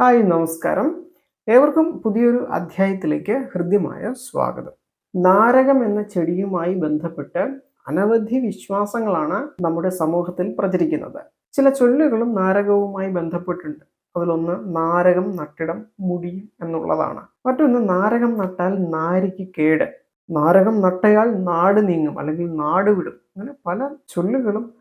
Hi നമസ്കാരം. ഏവർക്കും പുതിയൊരു അധ്യായത്തിലേക്ക് ഹൃദ്യമായ സ്വാഗതം. നാരകം എന്ന ചെടിയുമായി ബന്ധപ്പെട്ട് അനവധി വിശ്വാസങ്ങളാണ് നമ്മുടെ സമൂഹത്തിൽ പ്രചരിക്കുന്നത്. ചില ചൊല്ലുകളും നാരകവുമായി ബന്ധപ്പെട്ടുണ്ട് അതിലൊന്ന് നാരകം നട്ടിടം മുടി എന്നുള്ളതാണ്. മറ്റൊന്ന് നാരകം നട്ടാൽ നാരിക്ക് കേട്. നാരകം നട്ടയാൽ നാട് നീങ്ങും അല്ലെങ്കിൽ നാട് വിടും. അങ്ങനെ പല ചൊല്ലുകളും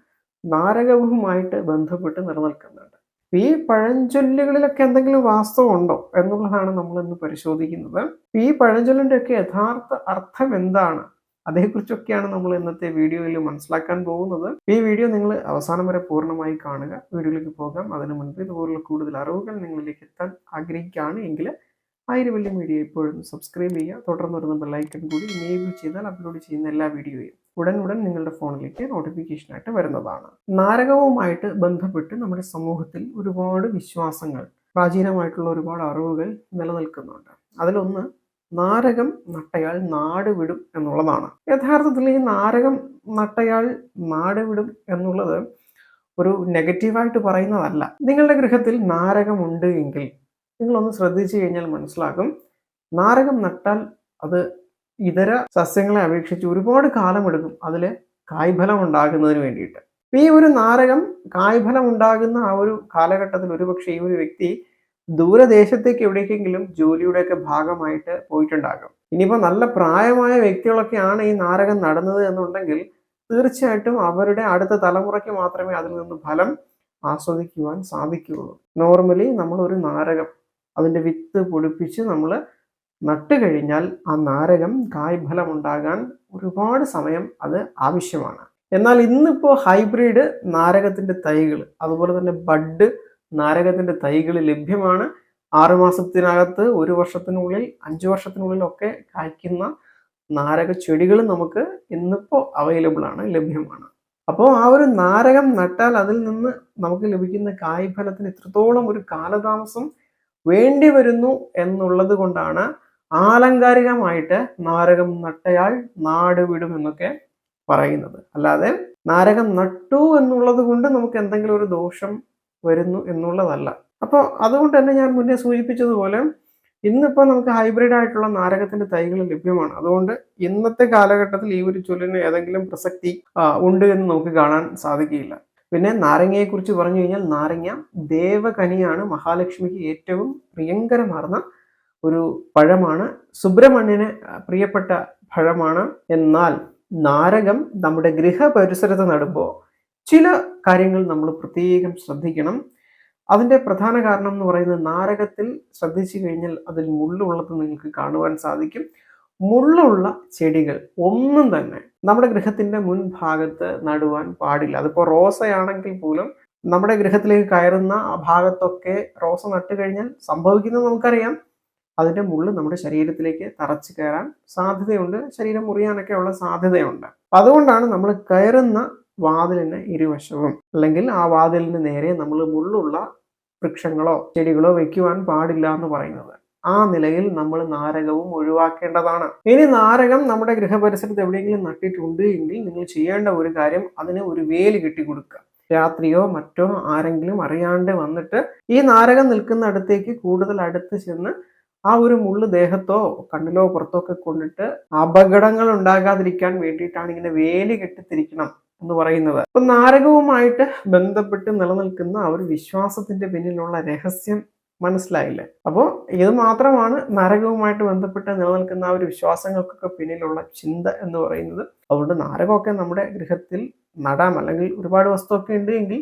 നാരകവുമായിട്ട് ബന്ധപ്പെട്ട് നിലനിൽക്കുന്നുണ്ട്. ഈ പഴഞ്ചൊല്ലുകളിലൊക്കെ എന്തെങ്കിലും വാസ്തവം ഉണ്ടോ എന്നുള്ളതാണ് നമ്മൾ ഇന്ന് പരിശോധിക്കുന്നത്. ഈ പഴഞ്ചൊല്ലിന്റെ ഒക്കെ യഥാർത്ഥ അർത്ഥം എന്താണ്? അതേക്കുറിച്ചൊക്കെയാണ് നമ്മൾ ഇന്നത്തെ വീഡിയോയിൽ മനസ്സിലാക്കാൻ പോകുന്നത്. ഈ വീഡിയോ നിങ്ങൾ അവസാനം വരെ പൂർണമായി കാണുക. വീഡിയോയിലേക്ക് പോകാം. അതിനു മുൻപ് ഇതുപോലുള്ള കൂടുതൽ അറിവുകൾ നിങ്ങളിലേക്ക് എത്താൻ ആഗ്രഹിക്കുകയാണ് എങ്കിൽ ആയിരം വലിയ മീഡിയ ഇപ്പോഴും സബ്സ്ക്രൈബ് ചെയ്യുക. തുടർന്ന് വരുന്ന ബെല്ലൈക്കൺ കൂടി എനേബിൾ ചെയ്താൽ അപ്ലോഡ് ചെയ്യുന്ന എല്ലാ വീഡിയോയും ഉടൻ ഉടൻ നിങ്ങളുടെ ഫോണിലേക്ക് നോട്ടിഫിക്കേഷനായിട്ട് വരുന്നതാണ്. നാരകവുമായിട്ട് ബന്ധപ്പെട്ട് നമ്മുടെ സമൂഹത്തിൽ ഒരുപാട് വിശ്വാസങ്ങൾ പ്രാചീനമായിട്ടുള്ള ഒരുപാട് അറിവുകൾ നിലനിൽക്കുന്നുണ്ട്. അതിലൊന്ന് നാരകം നട്ടയാൾ നാട് വിടും എന്നുള്ളതാണ്. യഥാർത്ഥത്തിൽ ഈ നാരകം നട്ടയാൾ നാട് വിടും എന്നുള്ളത് ഒരു നെഗറ്റീവായിട്ട് പറയുന്നതല്ല. നിങ്ങളുടെ ഗൃഹത്തിൽ നാരകമുണ്ട് എങ്കിൽ നിങ്ങളൊന്ന് ശ്രദ്ധിച്ചു കഴിഞ്ഞാൽ മനസ്സിലാകും. നാരകം നട്ടാൽ അത് ഇതര സസ്യങ്ങളെ അപേക്ഷിച്ച് ഒരുപാട് കാലമെടുക്കും അതിൽ കായ്ഫലം ഉണ്ടാകുന്നതിന് വേണ്ടിയിട്ട്. ഈ ഒരു നാരകം കായ്ഫലം ഉണ്ടാകുന്ന ആ ഒരു കാലഘട്ടത്തിൽ ഒരുപക്ഷെ ഈ ഒരു വ്യക്തി ദൂരദേശത്തേക്ക് എവിടേക്കെങ്കിലും ജോലിയുടെയൊക്കെ ഭാഗമായിട്ട് പോയിട്ടുണ്ടാകും. ഇനിയിപ്പോൾ നല്ല പ്രായമായ വ്യക്തികളൊക്കെയാണ് ഈ നാരകം നടന്നത് എന്നുണ്ടെങ്കിൽ തീർച്ചയായിട്ടും അവരുടെ അടുത്ത തലമുറയ്ക്ക് മാത്രമേ അതിൽ നിന്ന് ഫലം ആസ്വദിക്കുവാൻ സാധിക്കുകയുള്ളൂ. നോർമലി നമ്മൾ ഒരു നാരകം അതിന്റെ വിത്ത് പൊടിപ്പിച്ച് നമ്മൾ നട്ട് കഴിഞ്ഞാൽ ആ നാരകം കായ്ഫലം ഉണ്ടാകാൻ ഒരുപാട് സമയം അത് ആവശ്യമാണ്. എന്നാൽ ഇന്നിപ്പോൾ ഹൈബ്രിഡ് നാരകത്തിന്റെ തൈകൾ അതുപോലെ തന്നെ ബഡ് നാരകത്തിന്റെ തൈകൾ ലഭ്യമാണ്. ആറുമാസത്തിനകത്ത് ഒരു വർഷത്തിനുള്ളിൽ അഞ്ച് വർഷത്തിനുള്ളിലൊക്കെ കായ്ക്കുന്ന നാരക ചെടികൾ നമുക്ക് ഇന്നിപ്പോൾ അവൈലബിൾ ആണ് ലഭ്യമാണ്. അപ്പോൾ ആ ഒരു നാരകം നട്ടാൽ അതിൽ നിന്ന് നമുക്ക് ലഭിക്കുന്ന കായ്ഫലത്തിന് ഇത്രത്തോളം ഒരു കാലതാമസം വേണ്ടി വരുന്നു എന്നുള്ളത് കൊണ്ടാണ് ആലങ്കാരികമായിട്ട് നാരകം നട്ടയാൾ നാട് വിടും എന്നൊക്കെ പറയുന്നത്. അല്ലാതെ നാരകം നട്ടു എന്നുള്ളത് കൊണ്ട് നമുക്ക് എന്തെങ്കിലും ഒരു ദോഷം വരുന്നു എന്നുള്ളതല്ല. അപ്പോൾ അതുകൊണ്ട് തന്നെ ഞാൻ മുന്നേ സൂചിപ്പിച്ചതുപോലെ ഇന്നിപ്പോൾ നമുക്ക് ഹൈബ്രിഡ് ആയിട്ടുള്ള നാരകത്തിന്റെ തൈകൾ ലഭ്യമാണ്. അതുകൊണ്ട് ഇന്നത്തെ കാലഘട്ടത്തിൽ ഈ ഒരു ചൊല്ലിന് ഏതെങ്കിലും പ്രസക്തി ഉണ്ട് എന്ന് നമുക്ക് കാണാൻ സാധിക്കില്ല പിന്നെ നാരങ്ങയെക്കുറിച്ച് പറഞ്ഞു കഴിഞ്ഞാൽ നാരങ്ങ ദേവകനിയാണ് മഹാലക്ഷ്മിക്ക് ഏറ്റവും പ്രിയങ്കരമാർന്ന ഒരു പഴമാണ്. സുബ്രഹ്മണ്യന് പ്രിയപ്പെട്ട പഴമാണ്. എന്നാൽ നാരകം നമ്മുടെ ഗൃഹ പരിസരത്ത് നടുമ്പോൾ ചില കാര്യങ്ങൾ നമ്മൾ പ്രത്യേകം ശ്രദ്ധിക്കണം. അതിന്റെ പ്രധാന കാരണം എന്ന് പറയുന്നത് നാരകത്തിൽ ശ്രദ്ധിച്ചു കഴിഞ്ഞാൽ അതിൽ മുള്ളുള്ളത് നിങ്ങൾക്ക് കാണുവാൻ സാധിക്കും. മുള്ളുള്ള ചെടികൾ ഒന്നും തന്നെ നമ്മുടെ ഗൃഹത്തിന്റെ മുൻഭാഗത്ത് നടുവാൻ പാടില്ല. അതിപ്പോൾ റോസയാണെങ്കിൽ പോലും നമ്മുടെ ഗൃഹത്തിലേക്ക് കയറുന്ന ആ ഭാഗത്തൊക്കെ റോസ നട്ട് കഴിഞ്ഞാൽ സംഭവിക്കുന്നത് നമുക്കറിയാം. അതിന്റെ മുള്ള് നമ്മുടെ ശരീരത്തിലേക്ക് തറച്ചു കയറാൻ സാധ്യതയുണ്ട്. ശരീരം മുറിയാനൊക്കെ ഉള്ള സാധ്യതയുണ്ട്. അതുകൊണ്ടാണ് നമ്മൾ കയറുന്ന വാതിലിന് ഇരുവശവും അല്ലെങ്കിൽ ആ വാതിലിന് നേരെ നമ്മൾ മുള്ളുള്ള വൃക്ഷങ്ങളോ ചെടികളോ വെക്കുവാൻ പാടില്ല എന്ന് പറയുന്നത്. ആ നിലയിൽ നമ്മൾ നാരകവും ഒഴിവാക്കേണ്ടതാണ്. ഇനി നാരകം നമ്മുടെ ഗൃഹപരിസരത്ത് എവിടെയെങ്കിലും നട്ടിട്ടുണ്ട് എങ്കിൽ നിങ്ങൾ ചെയ്യേണ്ട ഒരു കാര്യം അതിന് ഒരു വേൽ കെട്ടി കൊടുക്കുക. രാത്രിയോ മറ്റോ ആരെങ്കിലും അറിയാണ്ട് വന്നിട്ട് ഈ നാരകം നിൽക്കുന്ന അടുത്തേക്ക് കൂടുതൽ അടുത്ത് ചെന്ന് ആ ഒരു മുള്ള് ദേഹത്തോ കണ്ണിലോ പുറത്തോ ഒക്കെ കൊണ്ടിട്ട് അപകടങ്ങൾ ഉണ്ടാകാതിരിക്കാൻ വേണ്ടിയിട്ടാണ് ഇങ്ങനെ വേലി കെട്ടിത്തിരിക്കണം എന്ന് പറയുന്നത്. അപ്പൊ നാരകവുമായിട്ട് ബന്ധപ്പെട്ട് നിലനിൽക്കുന്ന ആ ഒരു വിശ്വാസത്തിന്റെ പിന്നിലുള്ള രഹസ്യം മനസ്സിലായില്ലേ? അപ്പോൾ ഇത് മാത്രമാണ് നാരകവുമായിട്ട് ബന്ധപ്പെട്ട് നിലനിൽക്കുന്ന ആ ഒരു വിശ്വാസങ്ങൾക്കൊക്കെ പിന്നിലുള്ള ചിന്ത എന്ന് പറയുന്നത്. അതുകൊണ്ട് നാരകമൊക്കെ നമ്മുടെ ഗൃഹത്തിൽ നടാം. അല്ലെങ്കിൽ ഒരുപാട് വസ്തുവൊക്കെ ഉണ്ട് എങ്കിൽ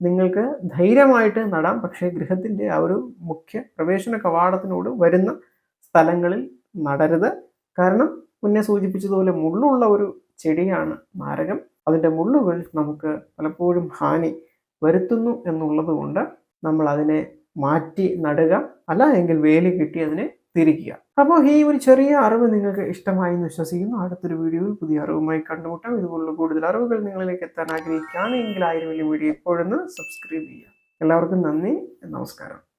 നിങ്ങൾക്ക് ധൈര്യമായിട്ട് നടാം. പക്ഷേ ഗൃഹത്തിന്റെ ആ ഒരു മുഖ്യ പ്രവേശന കവാടത്തിനോട് വരുന്ന സ്ഥലങ്ങളിൽ നടരുത്. കാരണം മുന്നേ സൂചിപ്പിച്ചതുപോലെ മുള്ളുള്ള ഒരു ചെടിയാണ് നാരകം. അതിന്റെ മുള്ളുകൾ നമുക്ക് പലപ്പോഴും ഹാനി വരുത്തുന്നു എന്നുള്ളത് കൊണ്ട് നമ്മൾ അതിനെ മാറ്റി നടുക. അല്ല എങ്കിൽ വേലി കിട്ടി അതിനെ തിരിക്കുക. അപ്പോൾ ഈ ഒരു ചെറിയ അറിവ് നിങ്ങൾക്ക് ഇഷ്ടമായി എന്ന് വിശ്വസിക്കുന്നു. അടുത്തൊരു വീഡിയോയിൽ പുതിയ അറിവുമായി കണ്ടുമുട്ടാം. ഇതുപോലുള്ള കൂടുതൽ അറിവുകൾ നിങ്ങളിലേക്ക് എത്താൻ ആഗ്രഹിക്കുകയാണ് എങ്കിൽ ആയിരം വലിയ വീഡിയോ ഇപ്പോഴൊന്ന് സബ്സ്ക്രൈബ് ചെയ്യുക. എല്ലാവർക്കും നന്ദി. നമസ്കാരം.